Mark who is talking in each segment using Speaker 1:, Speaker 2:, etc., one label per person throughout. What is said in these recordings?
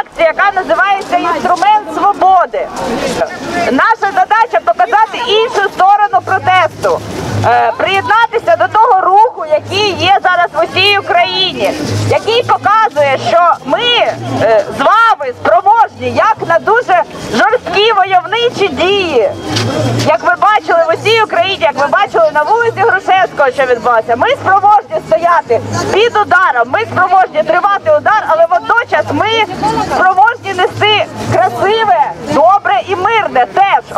Speaker 1: акція, яка називається приєднатися до того руху, який є зараз в усій Україні, який показує, що ми е, з вами спроможні як на дуже жорсткі войовничі дії. Як ви бачили в усій Україні, як ви бачили на вулиці Грушевського, що відбулося, ми спроможні стояти під ударом, ми спроможні тривати удар, але водночас ми спроможні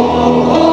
Speaker 2: oh, oh. oh.